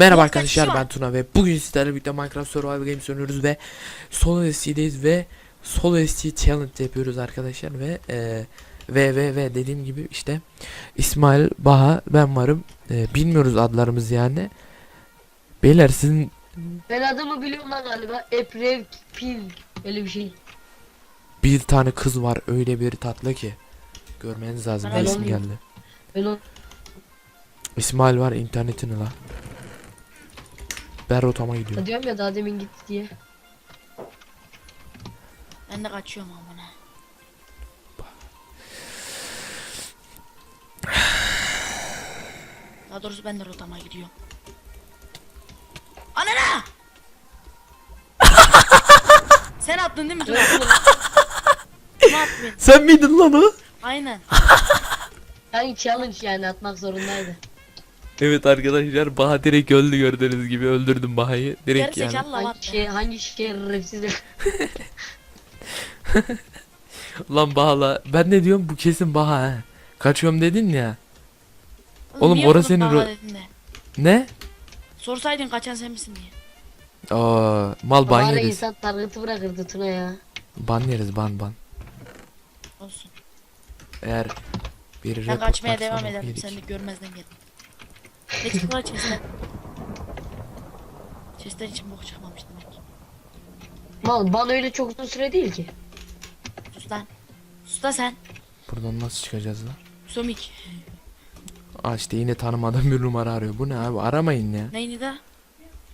Merhaba arkadaşlar ben Tuna ve bugün sizlerle birlikte Minecraft Survival Games oynuyoruz ve Solo SC'deyiz ve Solo SC Challenge yapıyoruz arkadaşlar ve e, ve ve ve dediğim gibi işte İsmail, Baha, ben varım. E, bilmiyoruz adlarımız yani. Beyler sizin Ben adımı biliyorum lan galiba. Eprev Pil. Öyle bir şey. bir tane kız var öyle bir tatlı ki. Görmeniz lazım. Ben Ne isim geldi. Ben o İsmail var internetini la. Ben rotama gidiyorum. diyorum ya daha demin gitti diye. Ben de kaçıyorum amına. Daha doğrusu ben de rotama gidiyorum. Anana! Sen attın değil mi beni. Sen miydin lan o? Aynen. Yani challenge yani atmak zorundaydı. Evet arkadaşlar Baha direkt öldü gördüğünüz gibi öldürdüm Baha'yı. Direkt yani. Gerizekalı lan Hangi şey hangi şerefsiz Lan Bahala ben ne diyorum bu kesin Baha ha. Kaçıyorum dedin ya. Oğlum, niye orası senin bana ro- dedin de? Ne? Sorsaydın kaçan sen misin diye. Aa, mal ban Bana yeriz. insan targıtı bırakırdı Tuna ya. Ban yeriz ban ban. Olsun. Eğer bir Ben kaçmaya devam ederdim. Sen de görmezden geldin. Ne çıktı lan chest'ten? Chest'ten için bok çıkmamış demek ki. Mal ban öyle çok uzun süre değil ki. Sus lan. Sus da sen. Buradan nasıl çıkacağız lan? Somik. Aa işte yine tanımadığım bir numara arıyor. Bu ne abi aramayın ya. Neyini de?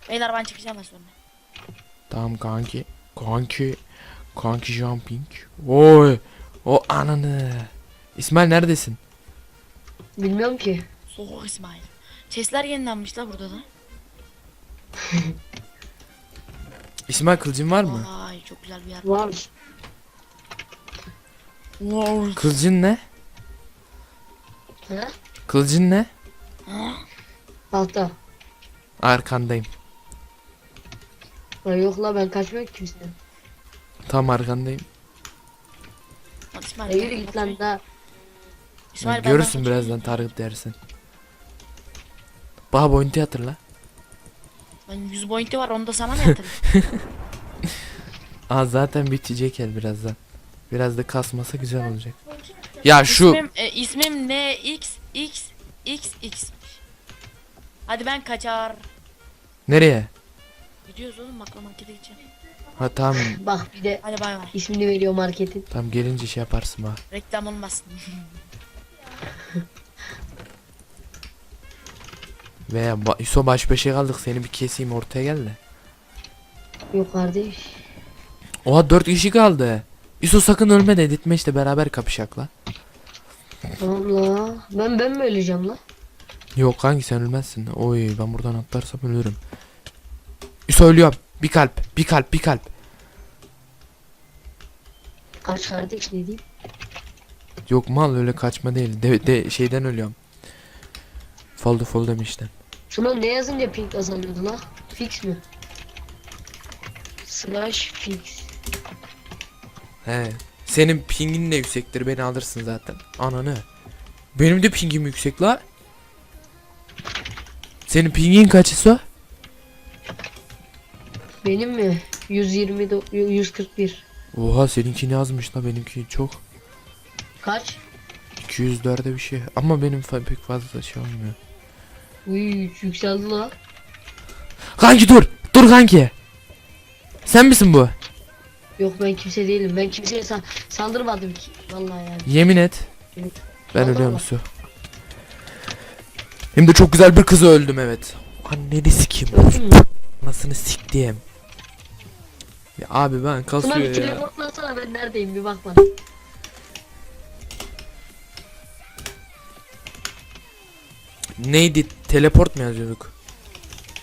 Beyler ben çıkacağım az sonra. Tamam kanki. Kanki. Kanki jumping. Oy. O ananı. İsmail neredesin? Bilmiyorum ki. Soğuk İsmail. Chest'ler yenilenmiş la burada da. İsmail kılıcın var mı? Vay çok güzel bir yer. Var. Wow. Kılıcın ne? Ha? Kılıcın ne? Tahta. Arkandayım. Ya yok la ben kaçmıyorum kimseden. Tam arkandayım. Hadi İsmail. Ben yürü git lan da. İsmail Görürsün birazdan target dersin. Bana bounty hatırla. Ben 100 pointi var onu da sana mı yatırayım? Aa zaten bitecek el birazdan. Biraz da kasmasa güzel olacak. Ya şu İsmim, e, ismim ne? X X X X. Hadi ben kaçar. nereye? Gidiyoruz oğlum makro markete gideceğim. Ha tamam Bak bir de Hadi bay bay. ismini veriyor marketin. tamam gelince şey yaparsın bak. Reklam olmasın. Veya ba Yusuf baş başa kaldık seni bir keseyim ortaya gel de. Yok kardeş. Oha 4 kişi kaldı. Yusuf sakın ölme de editme işte beraber kapışak la. Tamam la. Ben ben mi öleceğim la? Yok hangi sen ölmezsin. Oy ben buradan atlarsam ölürüm. Yusuf ölüyorum. Bir kalp bir kalp bir kalp. Kaç kardeş ne diyeyim? Yok mal öyle kaçma değil. De, de şeyden ölüyorum. Foldu foldu demiştim. Şuna ne yazınca pink kazanıyordu la? Fix mi? Slash fix. He. Senin pingin de yüksektir beni alırsın zaten. Ananı. Benim de pingim yüksek la. Senin pingin kaç ISO? Benim mi? 120 do- 141. Oha seninki ne yazmış la benimki çok. Kaç? 204'e bir şey. Ama benim pek fazla şey olmuyor. Uy yükseldi la. Kanki dur. Dur kanki. Sen misin bu? Yok ben kimse değilim. Ben kimseye sa- saldırmadım ki. Vallahi yani. Yemin et. Ben Vallahi ölüyorum su. Hem de çok güzel bir kızı öldüm evet. Anneni sikeyim. Anasını siktiğim. Ya abi ben Buna bir kasıyor ya. teleportlasana ben neredeyim bir bak bana. Neydi? Teleport mu yazıyorduk?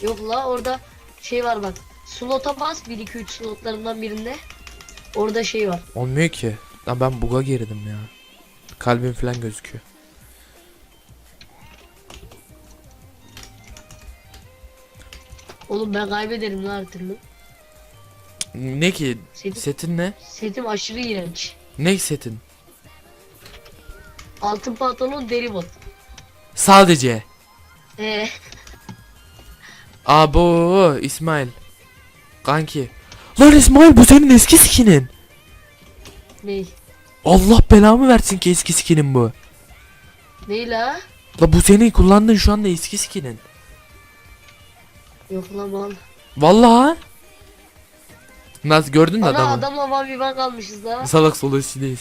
Yok la orada şey var bak. Slota bas 1 2 3 slotlarından birinde. Orada şey var. Olmuyor ki. Ya ben buga girdim ya. Kalbim falan gözüküyor. Oğlum ben kaybederim lan her türlü. Ne ki? Setim, Setin ne? setim aşırı iğrenç. Ne setin? Altın pantolon deri bot. Sadece. Ee, Abo İsmail. Kanki. Lan İsmail bu senin eski skinin. Ney? Allah belamı versin ki eski skinin bu. Ney la? La bu senin kullandığın şu anda eski skinin. Yok lan lan. Vallahi. Nasıl gördün mü Ana adamı? adamla van bir van kalmışız la. Salak solesideyiz.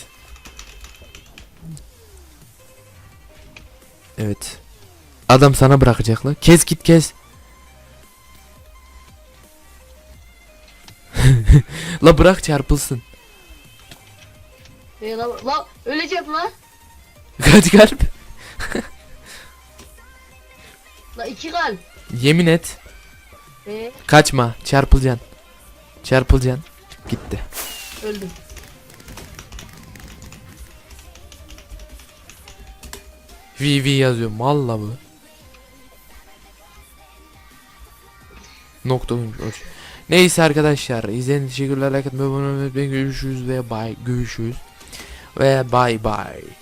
Evet. Adam sana bırakacak la. Kes git kes. la bırak çarpılsın. Ney la? La öleceğim la. Kaç kalp? La iki kalp. Yemin et. Ee, Kaçma. Çarpılacaksın. Çarpılacaksın. Gitti. öldüm. VV yazıyorum. Valla bu. Nokta koymuş. Neyse arkadaşlar. İzlediğiniz için teşekkürler. Like atmayı, abone. Görüşürüz ve bye. Görüşürüz. Ve bye bye.